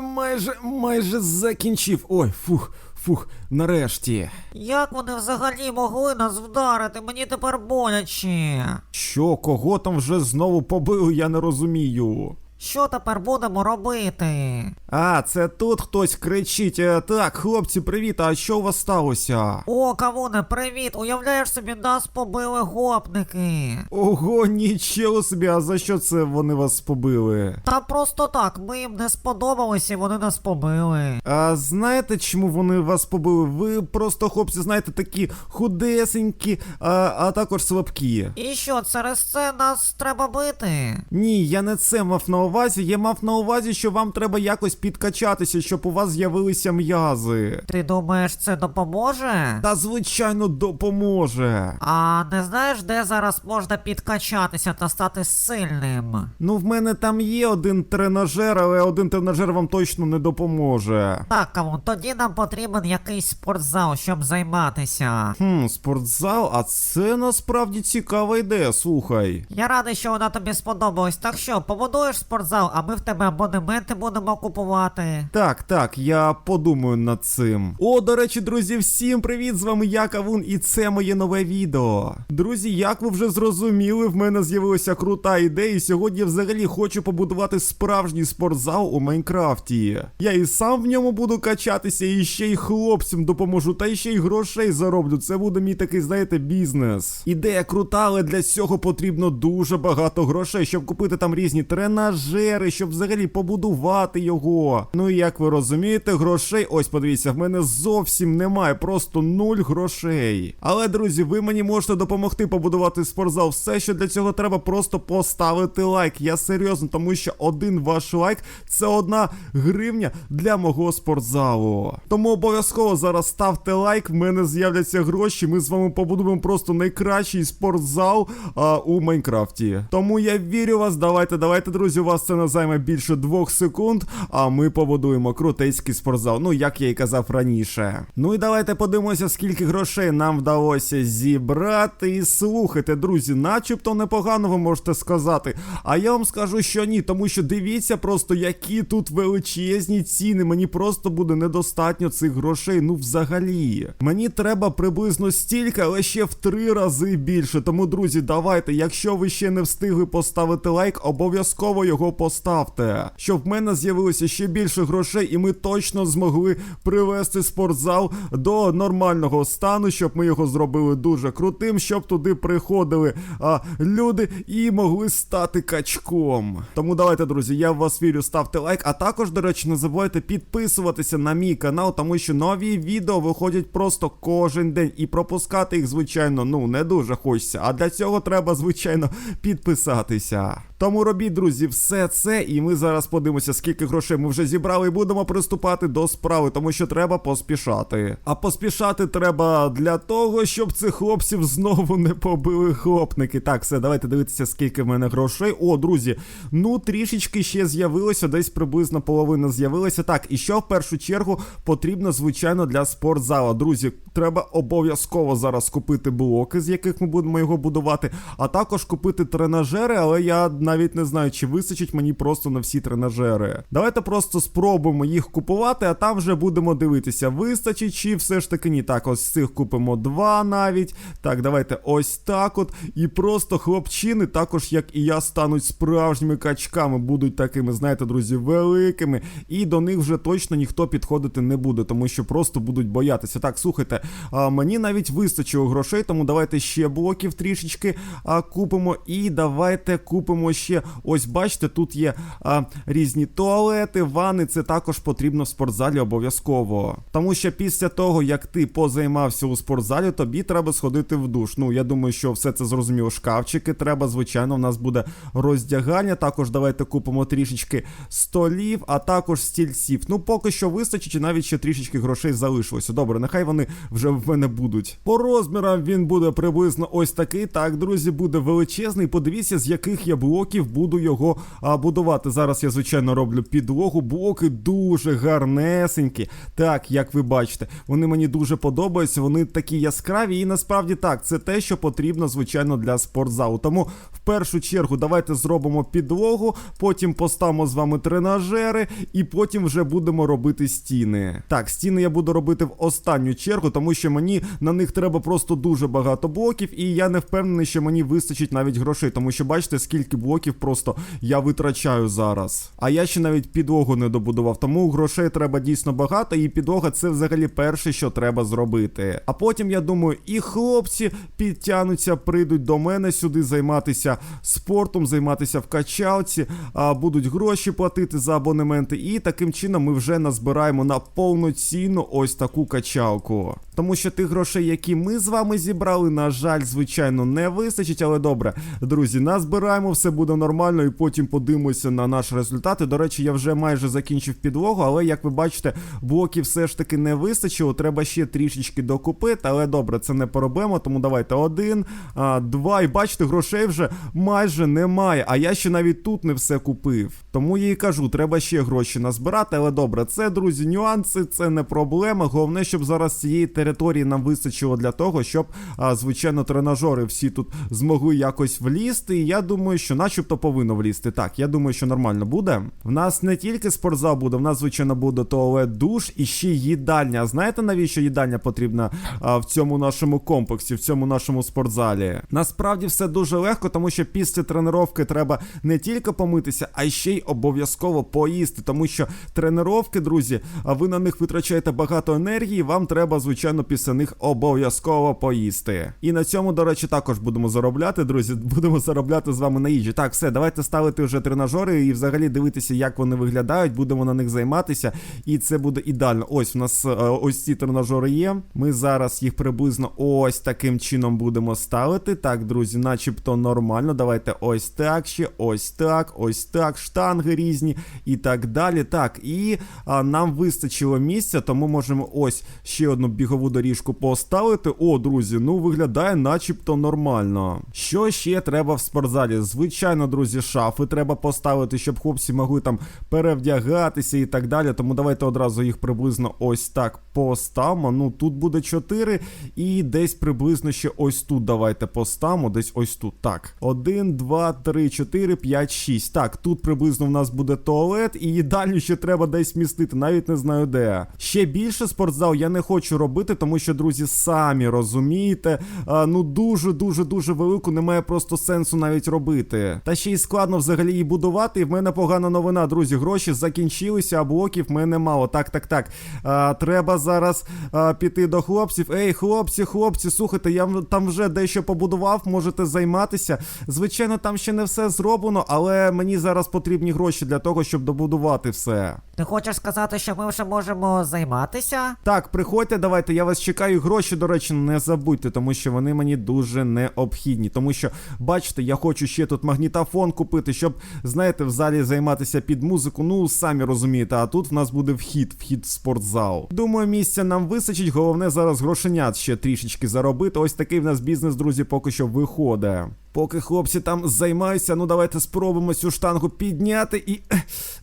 Майже, майже закінчив. Ой, фух, фух, нарешті. Як вони взагалі могли нас вдарити? Мені тепер боляче. Що, кого там вже знову побили, я не розумію. Що тепер будемо робити? А, це тут хтось кричить. Е, Так, хлопці, привіт, а що у вас сталося? О, Кавуне, привіт! Уявляєш собі, нас побили гопники. Ого, нічого собі, а за що це вони вас побили? Та просто так, ми їм не сподобалися і вони нас побили. А знаєте, чому вони вас побили? Ви просто, хлопці, знаєте, такі худесенькі, а, а також слабкі. І що, через це нас треба бити? Ні, я не це мав на увазі. Я мав на увазі, що вам треба якось підкачатися, щоб у вас з'явилися м'язи. Ти думаєш, це допоможе? Та звичайно допоможе. А не знаєш, де зараз можна підкачатися та стати сильним? Ну, в мене там є один тренажер, але один тренажер вам точно не допоможе. Так, Кавун, тоді нам потрібен якийсь спортзал, щоб займатися. Хм, спортзал, а це насправді цікава ідея, слухай. Я радий, що вона тобі сподобалась. Так що, побудуєш спортзал, а ми в тебе абонементи будемо купувати. Так, так, я подумаю над цим. О, до речі, друзі, всім привіт! З вами я, Кавун, і це моє нове відео. Друзі, як ви вже зрозуміли, в мене з'явилася крута ідея, і сьогодні я взагалі хочу побудувати справжній спортзал у Майнкрафті. Я і сам в ньому буду качатися, і ще й хлопцям допоможу, та ще й грошей зароблю. Це буде мій такий, знаєте, бізнес. Ідея крута, але для цього потрібно дуже багато грошей, щоб купити там різні тренажери, щоб взагалі побудувати його. Ну і як ви розумієте, грошей, ось подивіться, в мене зовсім немає, просто нуль грошей. Але, друзі, ви мені можете допомогти побудувати спортзал. Все, що для цього треба, просто поставити лайк. Я серйозно, тому що один ваш лайк це одна гривня для мого спортзалу. Тому обов'язково зараз ставте лайк, в мене з'являться гроші. Ми з вами побудуємо просто найкращий спортзал а, у Майнкрафті. Тому я вірю вас. Давайте, давайте, друзі, у вас це не займе більше двох секунд. А ми побудуємо крутецький спортзал. Ну, як я і казав раніше. Ну і давайте подивимося, скільки грошей нам вдалося зібрати. І слухайте, друзі, начебто непогано ви можете сказати. А я вам скажу, що ні, тому що дивіться просто, які тут величезні ціни. Мені просто буде недостатньо цих грошей. Ну, взагалі. Мені треба приблизно стільки, але ще в три рази більше. Тому, друзі, давайте, якщо ви ще не встигли поставити лайк, обов'язково його поставте. Щоб в мене з'явилося ще більше грошей, і ми точно змогли привести спортзал до нормального стану, щоб ми його зробили дуже крутим, щоб туди приходили а, люди і могли стати качком. Тому давайте, друзі, я в вас вірю, ставте лайк. А також, до речі, не забувайте підписуватися на мій канал, тому що нові відео виходять просто кожен день. І пропускати їх, звичайно, ну не дуже хочеться. А для цього треба, звичайно, підписатися. Тому робіть, друзі, все це, і ми зараз подивимося, скільки грошей ми вже зібрали, і будемо приступати до справи, тому що треба поспішати. А поспішати треба для того, щоб цих хлопців знову не побили хлопники. Так, все, давайте дивитися, скільки в мене грошей. О, друзі, ну трішечки ще з'явилося, десь приблизно половина з'явилася. Так, і що в першу чергу потрібно, звичайно, для спортзала. Друзі, треба обов'язково зараз купити блоки, з яких ми будемо його будувати, а також купити тренажери, але я навіть не знаю, чи вистачить мені просто на всі тренажери. Давайте просто спробуємо їх купувати, а там вже будемо дивитися, вистачить чи все ж таки ні. Так, ось цих купимо два навіть. Так, давайте ось так от. І просто хлопчини, також як і я, стануть справжніми качками, будуть такими, знаєте, друзі, великими. І до них вже точно ніхто підходити не буде, тому що просто будуть боятися. Так, слухайте, а, мені навіть вистачило грошей, тому давайте ще блоків трішечки а, купимо. І давайте купимо ще. Ось бачите, тут є а, різні туалети, ванни. Це також потрібно в спортзалі обов'язково. Тому що після того, як ти позаймався у спортзалі, тобі треба сходити в душ. Ну, я думаю, що все це зрозуміло. Шкафчики треба, звичайно, в нас буде роздягання. Також давайте купимо трішечки столів, а також стільців. Ну, поки що вистачить, і навіть ще трішечки грошей залишилося. Добре, нехай вони вже в мене будуть. По розмірам він буде приблизно ось такий. Так, друзі, буде величезний. Подивіться, з яких я блоків блоків, буду його а, будувати. Зараз я, звичайно, роблю підлогу. Блоки дуже гарнесенькі. Так, як ви бачите, вони мені дуже подобаються. Вони такі яскраві, і насправді так, це те, що потрібно, звичайно, для спортзалу. Тому в першу чергу давайте зробимо підлогу, потім поставимо з вами тренажери, і потім вже будемо робити стіни. Так, стіни я буду робити в останню чергу, тому що мені на них треба просто дуже багато блоків, і я не впевнений, що мені вистачить навіть грошей, тому що бачите, скільки блоків просто я витрачаю зараз. А я ще навіть підлогу не добудував, тому грошей треба дійсно багато, і підлога це взагалі перше, що треба зробити. А потім я думаю, і хлопці підтягнуться, прийдуть до мене сюди займатися спортом, займатися в качалці, а будуть гроші платити за абонементи, і таким чином ми вже назбираємо на повноцінну ось таку качалку. Тому що тих грошей, які ми з вами зібрали, на жаль, звичайно, не вистачить, але добре, друзі, назбираємо, все буде нормально, і потім подивимося на наш результат. До речі, я вже майже закінчив підлогу, але як ви бачите, блоків все ж таки не вистачило. Треба ще трішечки докупити, але добре, це не проблема. Тому давайте один, а, два. І бачите, грошей вже майже немає. А я ще навіть тут не все купив. Тому я і кажу, треба ще гроші назбирати. Але добре, це, друзі, нюанси, це не проблема. Головне, щоб зараз цієї території нам вистачило для того, щоб, а, звичайно, тренажери всі тут змогли якось влізти. І я думаю, що начебто повинно влізти. Так, я думаю, що нормально буде. В нас не тільки спортзал буде, в нас, звичайно, буде туалет, душ і ще їдальня. Знаєте, навіщо їдальня потрібна а, в цьому нашому комплексі, в цьому нашому спортзалі? Насправді все дуже легко, тому що після тренування треба не тільки помитися, а ще й обов'язково поїсти. Тому що тренування, друзі, а ви на них витрачаєте багато енергії. Вам треба, звичайно, після них обов'язково поїсти. І на цьому, до речі, також будемо заробляти, друзі. Будемо заробляти з вами на їжі. Так, все, давайте ставити вже тренажери і взагалі дивитися, як вони виглядають. Будемо на них займатися, і це буде ідеально. Ось у нас е, ось ці тренажери є. Ми зараз їх приблизно ось таким чином будемо ставити. Так, друзі, начебто нормально. Давайте ось так ще, ось так, ось так, штанги різні і так далі. Так, і а, нам вистачило місця, тому можемо ось ще одну бігову доріжку поставити. О, друзі, ну виглядає начебто нормально. Що ще треба в спортзалі? Звичайно, друзі, шафи треба поставити, щоб хлопці могли там перевдягатися і так далі. Тому давайте одразу їх приблизно ось так поставимо. Ну, тут буде 4, і десь приблизно ще ось тут давайте поставимо. Десь ось тут. Так. 1, 2, 3, 4, 5, 6. Так, тут приблизно в нас буде туалет, і їдальню ще треба десь містити, навіть не знаю де. Ще більше спортзал я не хочу робити, тому що, друзі, самі розумієте, ну дуже дуже дуже велику немає просто сенсу навіть робити. Та ще й складно взагалі її будувати. І в мене погана новина, друзі. Гроші закінчилися, а блоків в мене мало. Так, так, так. А, треба зараз а, піти до хлопців. Ей, хлопці, хлопці, слухайте, я там вже дещо побудував, можете займатися. Звичайно, там ще не все зроблено, але мені зараз потрібні гроші для того, щоб добудувати все. Ти хочеш сказати, що ми вже можемо займатися? Так, приходьте, давайте, я вас чекаю. Гроші, до речі, не забудьте, тому що вони мені дуже необхідні. Тому що, бачите, я хочу ще тут магнітофон купити, щоб, знаєте, в залі займатися під музику. Ну, самі розумієте, а тут в нас буде вхід, вхід в спортзал. Думаю, місця нам вистачить. Головне зараз грошенят ще трішечки заробити. Ось такий в нас бізнес, друзі, поки що виходить. Поки хлопці там займаються, ну давайте спробуємо цю штангу підняти і.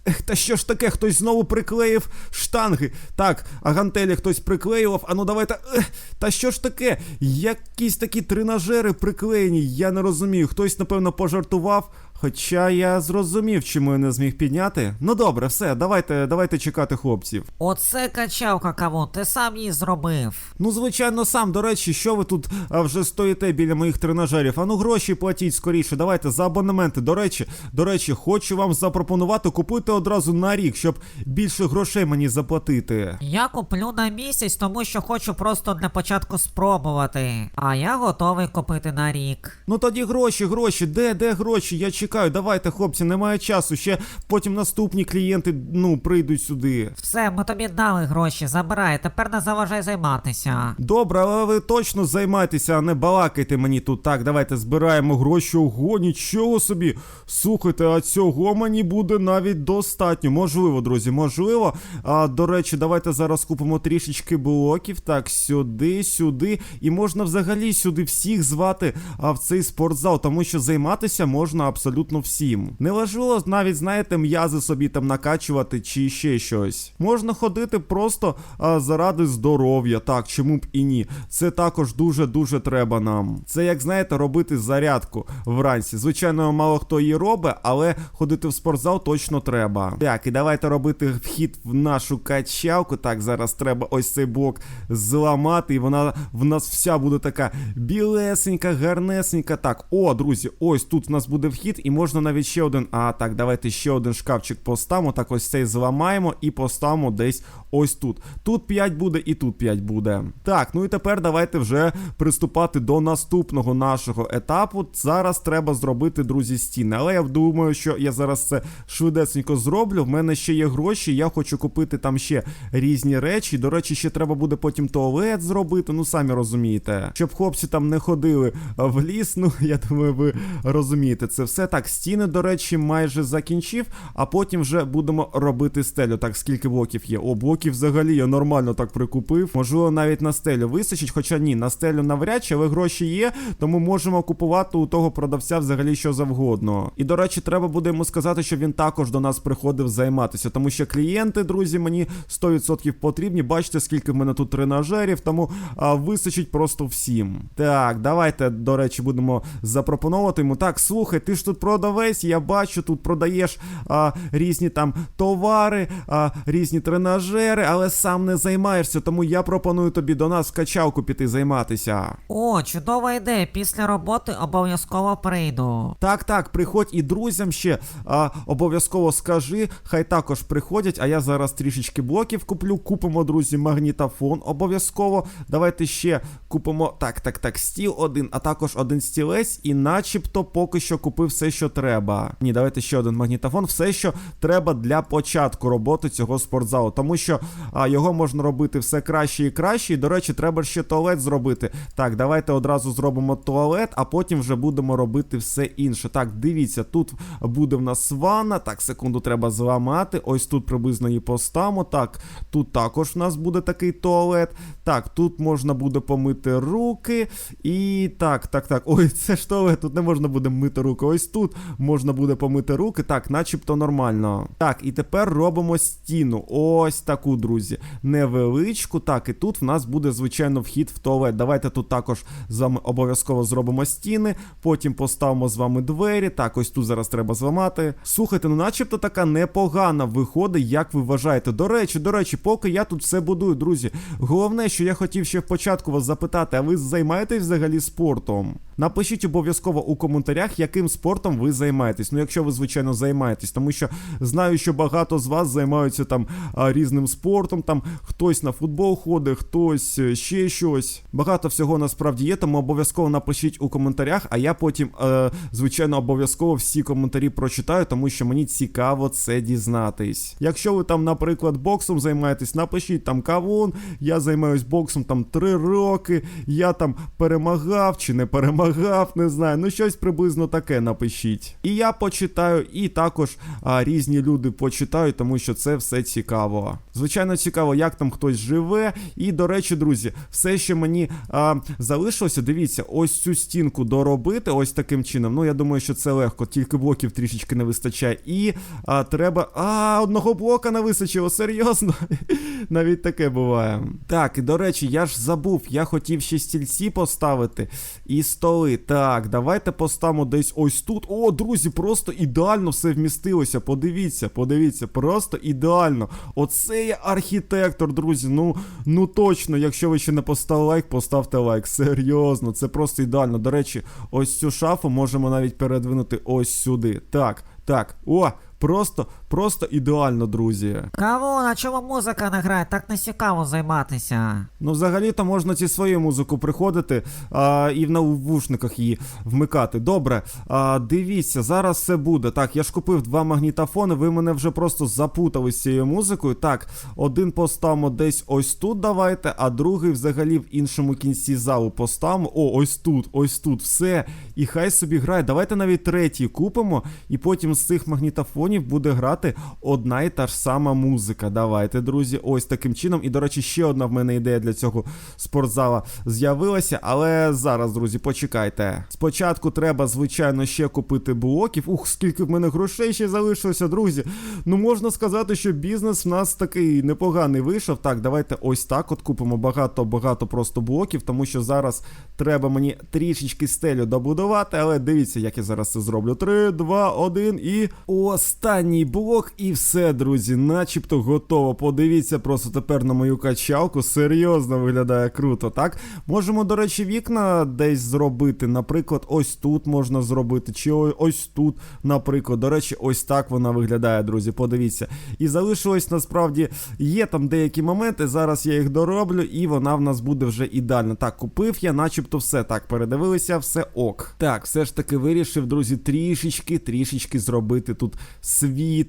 ех, Та що ж таке, хтось знову приклеїв штанги. Так, а гантелі хтось приклеював. А ну давайте. ех, Та що ж таке? Якісь такі тренажери приклеєні, я не розумію. Хтось, напевно, пожартував. Хоча я зрозумів, чому я не зміг підняти. Ну добре, все, давайте, давайте чекати хлопців. Оце качалка, кавун, ти сам її зробив. Ну, звичайно, сам. До речі, що ви тут а, вже стоїте біля моїх тренажерів? А ну гроші платіть скоріше. Давайте за абонементи. До речі, до речі, хочу вам запропонувати купити одразу на рік, щоб більше грошей мені заплатити. Я куплю на місяць, тому що хочу просто для початку спробувати. А я готовий купити на рік. Ну тоді гроші, гроші, де, де гроші? Я чекаю. Давайте, хлопці, немає часу. Ще потім наступні клієнти ну прийдуть сюди. Все, ми тобі дали гроші, забирай, тепер не заважай займатися. Добре, але ви точно займайтеся, а не балакайте мені тут. Так, давайте збираємо гроші. Ого, нічого собі. Слухайте, а цього мені буде навіть достатньо. Можливо, друзі, можливо. А, до речі, давайте зараз купимо трішечки блоків. Так, сюди, сюди. І можна взагалі сюди всіх звати а, в цей спортзал, тому що займатися можна абсолютно абсолютно всім. Неважливо навіть, знаєте, м'язи собі там накачувати чи ще щось. Можна ходити просто а, заради здоров'я. Так, чому б і ні. Це також дуже-дуже треба нам. Це, як знаєте, робити зарядку вранці. Звичайно, мало хто її робить, але ходити в спортзал точно треба. Так, і давайте робити вхід в нашу качалку. Так, зараз треба ось цей блок зламати, і вона в нас вся буде така білесенька, гарнесенька. Так, о, друзі, ось тут в нас буде вхід, і можна навіть ще один. А, так, давайте ще один шкафчик поставимо. Так, ось цей зламаємо і поставимо десь ось тут. Тут 5 буде і тут 5 буде. Так, ну і тепер давайте вже приступати до наступного нашого етапу. Зараз треба зробити, друзі, стіни. Але я думаю, що я зараз це швидесенько зроблю. В мене ще є гроші, я хочу купити там ще різні речі. До речі, ще треба буде потім туалет зробити. Ну самі розумієте. Щоб хлопці там не ходили в ліс. Ну я думаю, ви розумієте це все. Так, стіни, до речі, майже закінчив, а потім вже будемо робити стелю. Так, скільки блоків є? О, блоків взагалі я нормально так прикупив. Можливо, навіть на стелю вистачить, хоча ні, на стелю навряд чи, але гроші є, тому можемо купувати у того продавця взагалі що завгодно. І до речі, треба буде йому сказати, щоб він також до нас приходив займатися, тому що клієнти, друзі, мені 100% потрібні. Бачите, скільки в мене тут тренажерів, тому а, вистачить просто всім. Так, давайте, до речі, будемо запропонувати йому. Так, слухай, ти ж тут продавець, я бачу, тут продаєш а, різні там товари, а, різні тренажери, але сам не займаєшся, тому я пропоную тобі до нас в качалку піти займатися. О, чудова ідея. Після роботи обов'язково прийду. Так, так, приходь і друзям ще а, обов'язково скажи, хай також приходять. А я зараз трішечки блоків куплю. Купимо, друзі, магнітофон обов'язково. Давайте ще купимо так, так, так, стіл один, а також один стілець, і начебто поки що купив все, що треба. Ні, давайте ще один магнітофон, все, що треба для початку роботи цього спортзалу. Тому що а, його можна робити все краще і краще. І, до речі, треба ще туалет зробити. Так, давайте одразу зробимо туалет, а потім вже будемо робити все інше. Так, дивіться, тут буде в нас ванна. Так, секунду треба зламати. Ось тут приблизно її поставимо. Так, тут також в нас буде такий туалет. Так, тут можна буде помити руки. І так, так, так. Ой, це ж туалет, тут не можна буде мити руки. Ось тут можна буде помити руки. Так, начебто нормально. Так, і тепер робимо стіну. Ось таку, друзі. Невеличку. Так, і тут в нас буде, звичайно, вхід в туалет. Давайте тут також з вами обов'язково зробимо стіни. Потім поставимо з вами двері. Так, ось тут зараз треба зламати. Слухайте, ну начебто така непогана виходить, як ви вважаєте. До речі, до речі, поки я тут все будую, друзі. Головне, що я хотів ще в початку вас запитати, а ви займаєтесь взагалі спортом? Напишіть обов'язково у коментарях, яким спортом ви займаєтесь. Ну, якщо ви, звичайно, займаєтесь, тому що знаю, що багато з вас займаються там різним спортом. Там хтось на футбол ходить, хтось е, ще щось. Багато всього насправді є, тому обов'язково напишіть у коментарях, а я потім, е, звичайно, обов'язково всі коментарі прочитаю, тому що мені цікаво це дізнатись. Якщо ви там, наприклад, боксом займаєтесь, напишіть там кавун, я займаюсь боксом там 3 роки, я там перемагав чи не перемагав, не знаю. Ну щось приблизно таке напишіть. І я почитаю, і також а, різні люди почитають, тому що це все цікаво. Звичайно, цікаво, як там хтось живе. І, до речі, друзі, все, що мені а, залишилося, дивіться, ось цю стінку доробити, ось таким чином. Ну, я думаю, що це легко, тільки блоків трішечки не вистачає. І а, треба. А, одного блока не вистачило, серйозно. Навіть таке буває. Так, і до речі, я ж забув, я хотів ще стільці поставити і столи. Так, давайте поставимо десь ось тут. О, друзі, просто ідеально все вмістилося. Подивіться, подивіться, просто ідеально. Оце я архітектор, друзі. Ну, ну точно, якщо ви ще не поставили лайк, поставте лайк. Серйозно, це просто ідеально. До речі, ось цю шафу можемо навіть передвинути ось сюди. Так, так. О! Просто, просто ідеально, друзі. Кавун, а чому музика не грає? Так не цікаво займатися. Ну, взагалі-то можна ці свою музику приходити а, і в навушниках її вмикати. Добре, а, дивіться, зараз все буде. Так, я ж купив два магнітофони, ви мене вже просто запутали з цією музикою. Так, один поставимо десь ось тут, давайте, а другий взагалі в іншому кінці залу поставимо. О, ось тут, ось тут, все. І хай собі грає. Давайте навіть третій купимо, і потім з цих магнітофонів буде грати. Грати одна і та ж сама музика. Давайте, друзі, ось таким чином. І, до речі, ще одна в мене ідея для цього спортзала з'явилася. Але зараз, друзі, почекайте. Спочатку треба, звичайно, ще купити блоків. Ух, скільки в мене грошей ще залишилося, друзі. Ну, можна сказати, що бізнес в нас такий непоганий вийшов. Так, давайте ось так от купимо багато-багато просто блоків, тому що зараз треба мені трішечки стелю добудувати, але дивіться, як я зараз це зроблю. 3, 2, 1 і останній блок, і все, друзі, начебто готово. Подивіться просто тепер на мою качалку. Серйозно виглядає круто, так? Можемо, до речі, вікна десь зробити. Наприклад, ось тут можна зробити, чи ось тут, наприклад. До речі, ось так вона виглядає, друзі. Подивіться. І залишилось насправді є там деякі моменти. Зараз я їх дороблю, і вона в нас буде вже ідеальна. Так, купив я, начебто, все так передивилися, все ок. Так, все ж таки вирішив, друзі, трішечки, трішечки зробити тут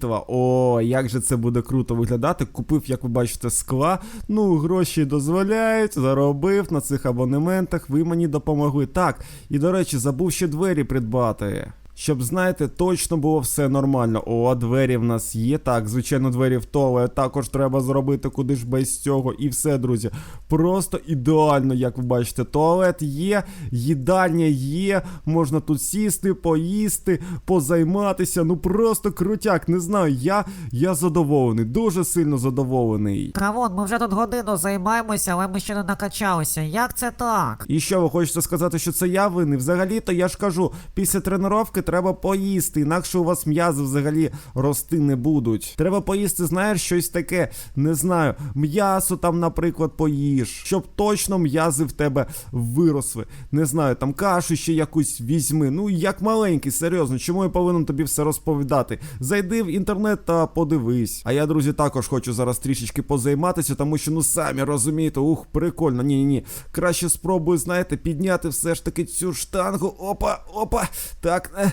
світла. О, як же це буде круто виглядати. Купив, як ви бачите, скла. Ну, гроші дозволяють, заробив на цих абонементах. Ви мені допомогли. Так, і до речі, забув ще двері придбати. Щоб, знаєте, точно було все нормально. О, двері в нас є. Так, звичайно, двері в туалет також треба зробити, куди ж без цього. І все, друзі. Просто ідеально, як ви бачите. Туалет є, їдальня є, можна тут сісти, поїсти, позайматися. Ну просто крутяк, не знаю. Я, я задоволений, дуже сильно задоволений. Кавун, ми вже тут годину займаємося, але ми ще не накачалися. Як це так? І що ви хочете сказати, що це я винний? Взагалі-то я ж кажу, після тренування треба поїсти, інакше у вас м'язи взагалі рости не будуть. Треба поїсти, знаєш, щось таке, не знаю, м'ясо там, наприклад, поїж, щоб точно м'язи в тебе виросли. Не знаю, там кашу ще якусь візьми. Ну як маленький, серйозно, чому я повинен тобі все розповідати? Зайди в інтернет та подивись. А я, друзі, також хочу зараз трішечки позайматися, тому що ну самі розумієте, ух, прикольно. Ні, ні, ні. Краще спробую, знаєте, підняти все ж таки цю штангу. Опа, опа. Так, е,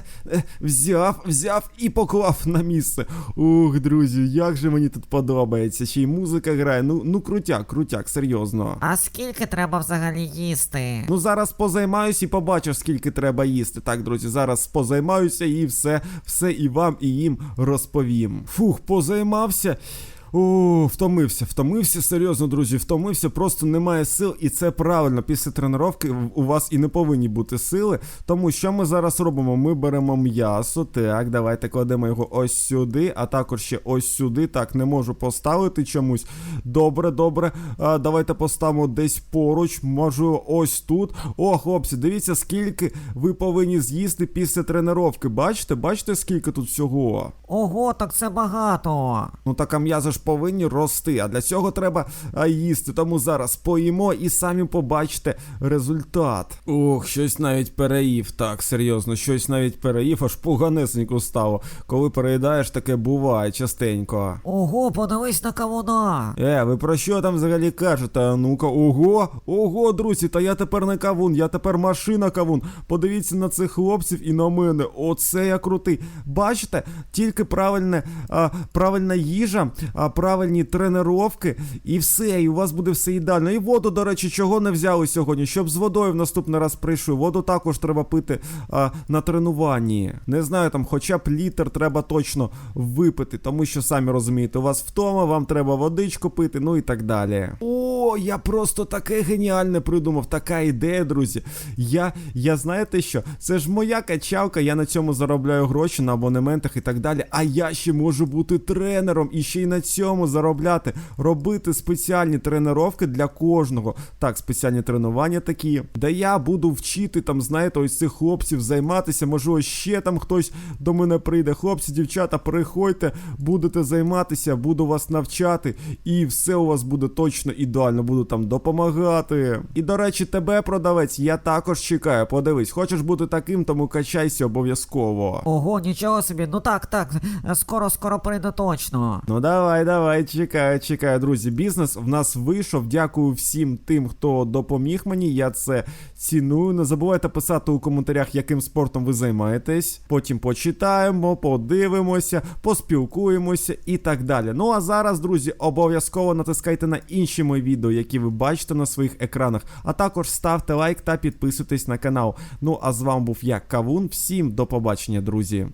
взяв, взяв і поклав на місце. Ух, друзі, як же мені тут подобається. Ще й музика грає. Ну, ну крутяк, крутяк, серйозно. А скільки треба взагалі їсти? Ну зараз позаймаюсь і побачиш, скільки треба їсти. Так, друзі, зараз позаймаюся і все, все і вам, і їм розповім. Фух, позаймався. О, втомився, втомився, серйозно, друзі, втомився, просто немає сил, і це правильно. Після тренування у вас і не повинні бути сили. Тому що ми зараз робимо? Ми беремо м'ясо. Так, давайте кладемо його ось сюди, а також ще ось сюди. Так, не можу поставити чомусь. Добре, добре. А, давайте поставимо десь поруч. Можу ось тут. О, хлопці, дивіться, скільки ви повинні з'їсти після тренування. Бачите, бачите, скільки тут всього? Ого, так це багато. Ну так а м'язи ж повинні рости, а для цього треба їсти. Тому зараз поїмо і самі побачите результат. Ох, щось навіть переїв. Так, серйозно, щось навіть переїв, аж поганесенько стало. Коли переїдаєш, таке буває частенько. Ого, подивись на кавуна. Е, ви про що там взагалі кажете? А ну-ка, ого, ого, друзі, та я тепер не кавун, я тепер машина кавун. Подивіться на цих хлопців і на мене. Оце я крутий. Бачите, тільки правильне, а, правильна їжа, а, правильні тренировки, і все, і у вас буде все ідеально. І воду, до речі, чого не взяли сьогодні, щоб з водою в наступний раз прийшли. Воду також треба пити а, на тренуванні. Не знаю, там хоча б літр треба точно випити, тому що самі розумієте, у вас втома, вам треба водичку пити, ну і так далі. О, я просто таке геніальне придумав, така ідея, друзі. Я, я знаєте що? Це ж моя качалка, я на цьому заробляю гроші на абонементах і так далі. А я ще можу бути тренером і ще й на цьому заробляти, робити спеціальні тренування для кожного. Так, спеціальні тренування такі, де я буду вчити там, знаєте, ось цих хлопців займатися. Можливо, ще там хтось до мене прийде. Хлопці, дівчата, приходьте, будете займатися, буду вас навчати, і все у вас буде точно ідеально. Буду там допомагати. І до речі, тебе, продавець, я також чекаю. Подивись, хочеш бути таким, тому качайся обов'язково. Ого, нічого собі. Ну так, так. Скоро, скоро прийду точно. Ну давай, давай, чекаю, чекаю, друзі. Бізнес в нас вийшов. Дякую всім тим, хто допоміг мені. Я це ціную. Не забувайте писати у коментарях, яким спортом ви займаєтесь. Потім почитаємо, подивимося, поспілкуємося і так далі. Ну а зараз, друзі, обов'язково натискайте на інші мої відео, які ви бачите на своїх екранах. А також ставте лайк та підписуйтесь на канал. Ну а з вами був я, Кавун. Всім до побачення, друзі.